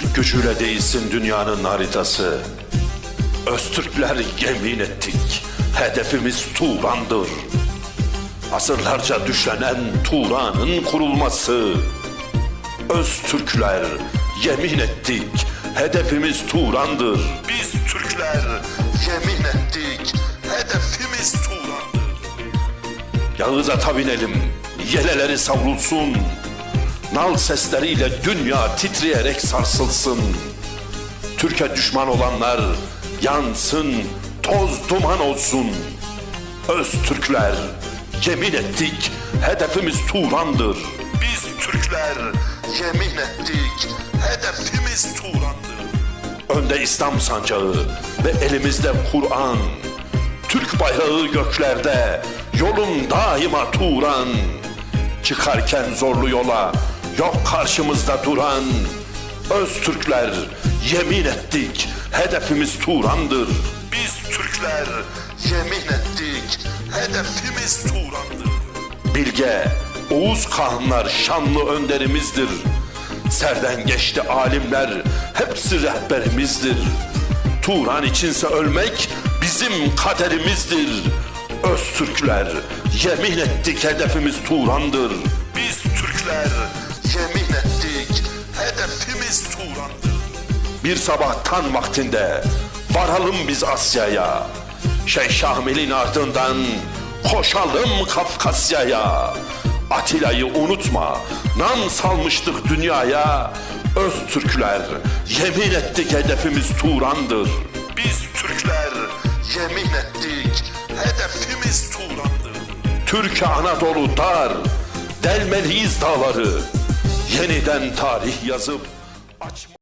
Türk gücüyle değilsin dünyanın haritası. Öztürkler yemin ettik. Hedefimiz Turan'dır. Asırlarca düşlenen Turan'ın kurulması. Öztürkler yemin ettik. Hedefimiz Turan'dır. Biz Türkler yemin ettik. Hedefimiz Turan'dır. Yağız ata binelim. Yeleleri savrulsun. Nal sesleriyle dünya titreyerek sarsılsın. Türkiye düşman olanlar yansın, toz duman olsun. Öz Türkler yemin ettik, hedefimiz Turan'dır. Biz Türkler yemin ettik, hedefimiz Turan'dır. Önde İslam sancağı ve elimizde Kur'an. Türk bayrağı göklerde, yolum daima Turan. Çıkarken zorlu yola, yok karşımızda duran. Öz Türkler yemin ettik, hedefimiz Turan'dır. Biz Türkler yemin ettik, hedefimiz Turan'dır. Bilge, Oğuz Kağanlar şanlı önderimizdir. Serden geçti alimler, hepsi rehberimizdir. Turan içinse ölmek bizim kaderimizdir. Öztürkler yemin ettik hedefimiz Turan'dır. Biz Türkler Bir sabahtan vaktinde varalım biz Asya'ya. Şeyh Şamil'in ardından koşalım Kafkasya'ya. Atilla'yı unutma, nam salmıştık dünyaya. Öztürkler yemin ettik hedefimiz Turan'dır. Biz Türkler yemin ettik hedefimiz Turan'dır. Türkiye Anadolu dar, delmeliyiz dağları. Yeniden tarih yazıp açma...